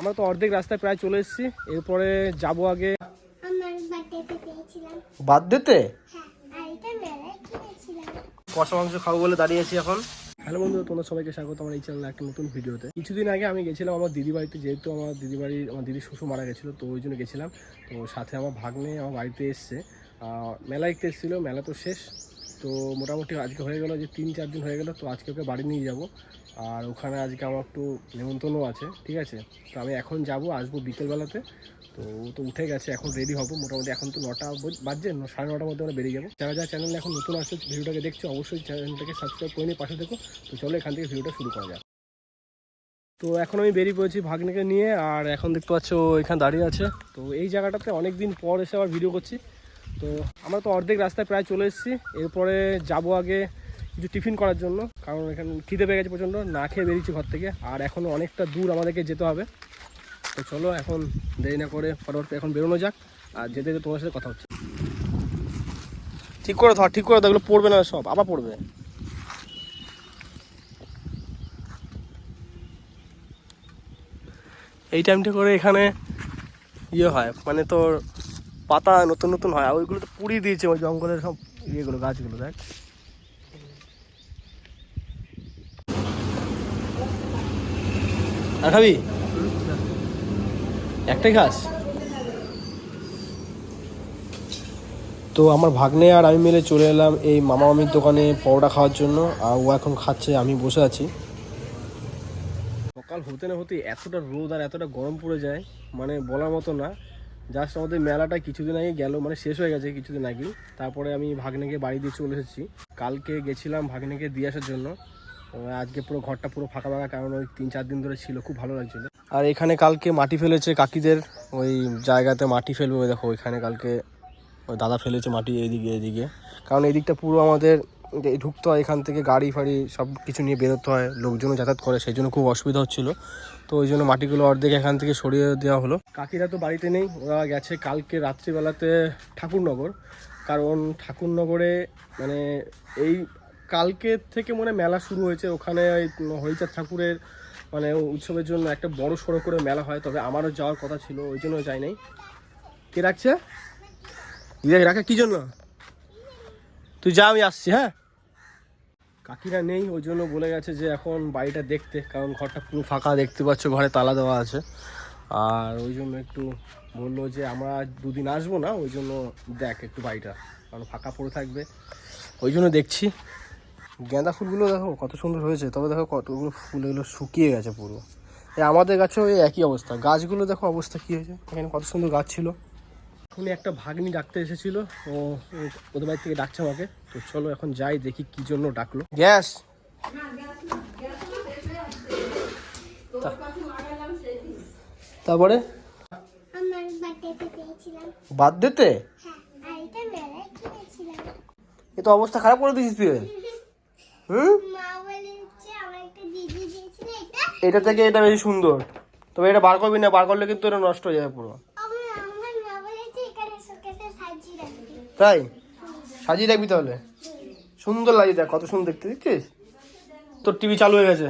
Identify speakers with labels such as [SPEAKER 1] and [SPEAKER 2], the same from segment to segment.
[SPEAKER 1] আমরা তো অর্ধেক রাস্তায় প্রায় চলে এসেছি। এরপরে যাব আগে।
[SPEAKER 2] বার্থডেতে
[SPEAKER 1] বাদ দিতে
[SPEAKER 2] হ্যাঁ
[SPEAKER 1] কষা মাংস খাব বলে দাঁড়িয়ে আছি এখন। হ্যালো বন্ধু তোমরা সবাইকে স্বাগত আমার এই চ্যানেলে একটা নতুন ভিডিওতে। কিছুদিন আগে আমি গেছিলাম আমার দিদি বাড়িতে যেহেতু আমার দিদি বাড়ির আমার দিদির শ্বশুর মারা গেছিল তো ওই জন্য গেছিলাম। তো সাথে আমার ভাগ্নে আমার বাড়িতে এসছে। মেলা দেখতে এসেছিল মেলা তো শেষ। তো মোটামুটি আজকে হয়ে গেলো যে তিন চার দিন হয়ে গেলো তো আজকে ওকে বাড়ি নিয়ে যাব। আর ওখানে আজকে আমার একটু নেমন্তন্নও আছে, ঠিক আছে? তো আমি এখন যাব, আসব বিকেলবেলাতে। তো ও তো উঠে গেছে, এখন রেডি হব। মোটামুটি এখন তো নটা বজ- বাজছে সাড়ে নটার মধ্যে আমরা বেরিয়ে যাব। যারা যারা চ্যানেল এখন নতুন আসছে, ভিডিওটাকে দেখছ, অবশ্যই চ্যানেলটাকে সাবস্ক্রাইব করে নিয়ে পাশে দেখো তো চলো এখান থেকে ভিডিওটা শুরু করা যাক। তো এখন আমি বেরিয়ে পড়েছি ভাগ্নিকে নিয়ে, আর এখন দেখতে পাচ্ছ এখানে দাঁড়িয়ে আছে। তো এই জায়গাটাতে অনেক দিন পর এসে আবার ভিডিও করছি। তো আমরা তো অর্ধেক রাস্তায় প্রায় চলে এসেছি। এরপরে যাব আগে কিছু টিফিন করার জন্য, কারণ এখানে খিদে পেয়ে গেছে প্রচণ্ড, না খেয়ে বেরিয়েছি ঘর থেকে, আর এখনও অনেকটা দূর আমাদেরকে যেতে হবে। তো চলো এখন দেরি না করে ফটোফট এখন বেরোনো যাক, আর যেতে যেতে তোমার সাথে কথা হচ্ছে। ঠিক করে ধর, ঠিক করে দেখল পড়বে না সব, আবার পড়বে। এই টাইমটা করে এখানে ইয়ে হয় মানে তোর পাতা নতুন নতুন হয় ওইগুলো তো পুড়িয়ে দিয়েছে, ওই জঙ্গলের সব ইয়েগুলো, গাছগুলো, দেখ। আর খাবি একটাই ঘাস? তো আমার ভাগ্নে আর আমি মিলে চলে এলাম এই মামা মামির দোকানে পরোটা খাওয়ার জন্য, আর ও এখন খাচ্ছে, আমি বসে আছি। সকাল হতে না হতে এতটা রোদ আর এতটা গরম পড়ে যায় মানে বলার মতো না। জাস্ট আমাদের মেলাটা কিছুদিন আগে গেল মানে শেষ হয়ে গেছে কিছুদিন আগে তারপরে আমি ভাগ্নেকে বাড়ি দিয়ে চলে এসেছি। কালকে গেছিলাম ভাগ্নেকে দিয়ে আসার জন্য। আজকে পুরো ঘরটা পুরো ফাঁকা ফাঁকা কারণ ওই তিন চার দিন ধরে ছিল খুব ভালো লাগছিল। আর এখানে কালকে মাটি ফেলেছে কাকিদের ওই জায়গাতে মাটি ফেলবে ওই দেখো ওইখানে কালকে ওই দাদা ফেলেছে মাটি এইদিকে এইদিকে। কারণ এই দিকটা পুরো আমাদের ঢুকতে হয় এখান থেকে গাড়ি ফাড়ি সব কিছু নিয়ে বেরোতে হয় লোকজনও যাতায়াত করে সেই জন্য খুব অসুবিধা হচ্ছিল। তো ওই জন্য মাটিগুলো অর্ধেক এখান থেকে সরিয়ে দেওয়া হলো। কাকিরা তো বাড়িতে নেই ওরা গেছে কালকে রাত্রিবেলাতে ঠাকুরনগর। কারণ ঠাকুরনগরে মানে এই কালকে থেকে মনে মেলা শুরু হয়েছে। ওখানে ওই হরিচাঁদ ঠাকুরের মানে উৎসবের জন্য একটা বড় সড়ো করে মেলা হয়, তবে আমারও যাওয়ার কথা ছিল, ওই জন্য যাই নাই। কে রাখছে? দিদাকে রাখে? কি জন্য? তুই যা, আমি আসছি হ্যাঁ? কাকিরা নেই, ওই জন্য বলে গেছে যে এখন বাড়িটা দেখতে, কারণ ঘরটা পুরো ফাঁকা, দেখতে পাচ্ছ ঘরে তালা দেওয়া আছে। আর ওই জন্য একটু বলল যে আমরা দুদিন আসব না, ওই জন্য দেখ একটু বাড়িটা, কারণ ফাঁকা পড়ে থাকবে। ওই জন্য দেখছি। গাঁদা ফুলগুলো দেখো কত সুন্দর হয়েছে। তবে দেখো কতগুলো ফুল এগুলো শুকিয়ে গেছে পুরো। এই আমাদের গাছেও এই একই অবস্থা। গাছগুলো দেখো অবস্থা কী হয়েছে? এখানে কত সুন্দর গাছ ছিল। এখনই একটা ভাগ্নি ডাকতে এসেছিল। ও ওদের বাড়ি থেকে ডাকছে আমাকে। তো চলো এখন যাই দেখি কি জন্য ডাকলো। গ্যাস! তারপরে?
[SPEAKER 2] বার্থডেতে
[SPEAKER 1] বাদ দিতে?
[SPEAKER 2] হ্যাঁ
[SPEAKER 1] এ তো অবস্থা খারাপ করে দিয়েছিস তুই। হুম?
[SPEAKER 2] এটা
[SPEAKER 1] থেকে এটা বেশি সুন্দর। তবে এটা বার করবি না, বার করলে কিন্তু এটা নষ্ট হয়ে যাবে পুরো। তাই? সাজিয়ে রাখবি তাহলে। সুন্দর লাগে দেখ, কত সুন্দর দেখতে, দেখছিস? তোর টিভি চালু হয়ে গেছে।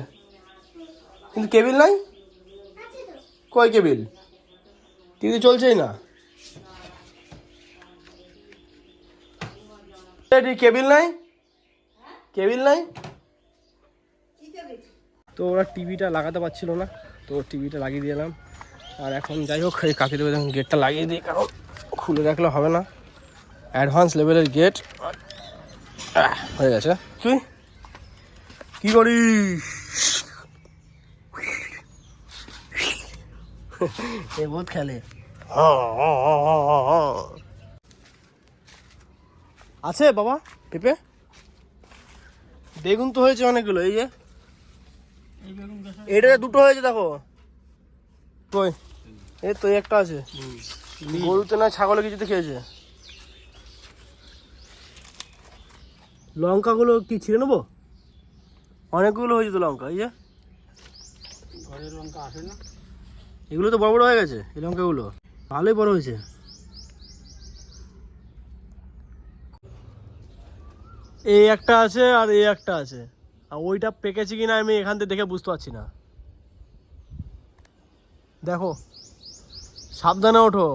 [SPEAKER 1] কিন্তু কেবিল নাই? কই কেবিল? টিভি চলছেই না। কেবিল নাই? কেবিল নাই? তো ওরা টিভিটা লাগাতে পারছিল না তো টিভিটা লাগিয়ে দিলাম আর এখন যাই হোক এই কাকি দেবে গেটটা লাগিয়ে দিই কারণ খুলে রাখলে হবে না। অ্যাডভান্স লেভেলের গেট হয়ে গেছে। তুই? কি করিস? এ বহুত খেলে। আছে বাবা পেঁপে? বেগুন তো হয়েছে অনেকগুলো এই যে। এটা দুটো হয়েছে দেখো। কই? এই তো একটা আছে। গরুতে না ছাগলে কিছুতে খেয়েছে। লঙ্কাগুলো কি ছিঁড়ে নেব? অনেকগুলো হয়েছে তো লঙ্কা এই যে। এগুলো তো বড় বড় হয়ে গেছে এই লঙ্কাগুলো। ভালোই বড় হয়েছে। এই একটা আছে আর এই একটা আছে। আর ওইটা পেকেছে কিনা আমি এখান থেকে দেখে বুঝতে পারছি না। দেখো, সাবধানে ওঠো।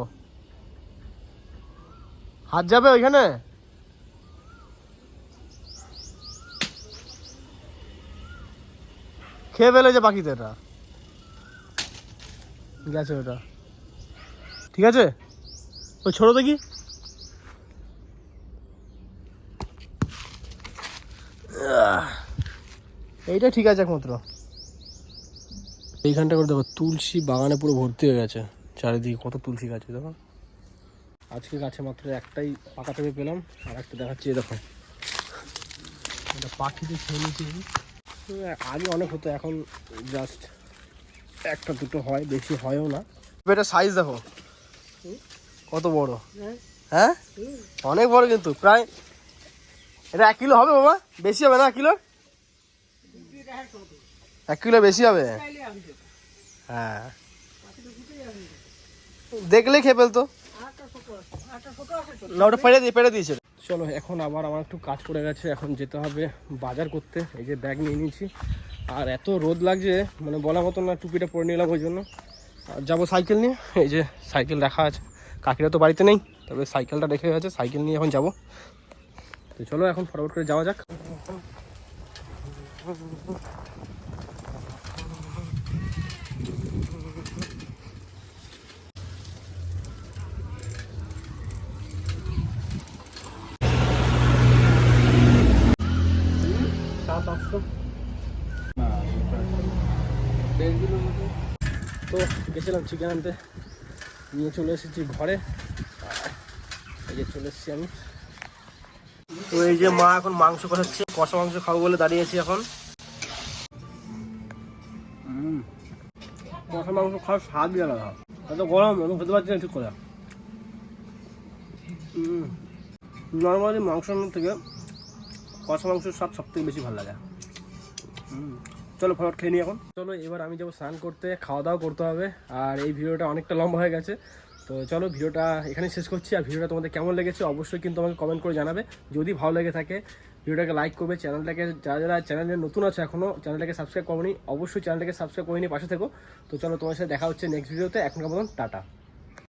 [SPEAKER 1] হাত যাবে ওইখানে? খেয়ে ফেলেছে পাখিতে এটা গেছে ওটা। ঠিক আছে? ওই ছোট দেখি। এইটা ঠিক আছে একমাত্র। এইখানটা করে দেখো তুলসী বাগানে পুরো ভর্তি হয়ে গেছে। চারিদিকে কত তুলসী গাছ দেখো। আজকে গাছে মাত্র একটাই পাকা পেঁপে পেলাম আর একটা দেখাচ্ছি এই দেখো। এটা পাখিতে খেয়ে নিয়েছি আগে অনেক হতো এখন জাস্ট একটা দুটো হয় বেশি হয়ও না। এটা সাইজ দেখো। কত বড়। হ্যাঁ। অনেক বড় কিন্তু প্রায় এটা এক কিলো হবে বাবা? বেশি হবে না এক কিলো এক কিলো বেশি হবে? হ্যাঁ। দেখলেই খেয়ে ফেলতো। না, ওটা দিয়ে চলো, এখন আবার আমার একটু কাজ পড়ে গেছে, এখন যেতে হবে বাজার করতে। এই যে ব্যাগ নিয়ে নিয়েছি। আর এত রোদ লাগছে মানে বলা মতো না, টুপিটা পরে নিলাম ওই জন্য। আর যাব সাইকেল নিয়ে। এই যে সাইকেল রাখা আছে। কাকিরা তো বাড়িতে নেই, তবে সাইকেলটা রেখে গেছে, সাইকেল নিয়ে এখন যাব। তো চলো, এখন ফটাফট করে যাওয়া যাক। তো গেছিলাম চিকেন আনতে। নিয়ে চলে এসেছি ঘরে। এই যে চলে এসেছি আমি। তো এই যে মা এখন মাংস কষাচ্ছে, কষা মাংস খাব বলে দাঁড়িয়েছি এখন। কষা মাংস খাওয়ার স্বাদই আলাদা এত গরম, আমি খেতে পারছি না ঠিক করে। নর্মালি মাংসের থেকে কষা মাংসের স্বাদ সব থেকে বেশি ভালো লাগে। চলো ফটাফট খেয়ে নিই এখন। চলো, এবার আমি যাব স্নান করতে, খাওয়া দাওয়া করতে হবে। আর এই ভিডিওটা অনেকটা লম্বা হয়ে গেছে। তো চলো ভিডিওটা এখানে শেষ করছি, আর ভিডিওটা তোমাদের কেমন লেগেছে অবশ্যই কিন্তু আমাকে কমেন্ট করে জানাবে। যদি ভালো লেগে থাকে, ভিডিওটাকে লাইক করবে চ্যানেলটাকে যারা যারা চ্যানেলে নতুন আছে এখনও চ্যানেলটাকে সাবস্ক্রাইব করনি, অবশ্যই চ্যানেলটাকে সাবস্ক্রাইব করে নিয়ে পাশে থেকো। তো চলো তোমার সাথে দেখা হচ্ছে নেক্সট ভিডিওতে এখনকার মতন টাটা।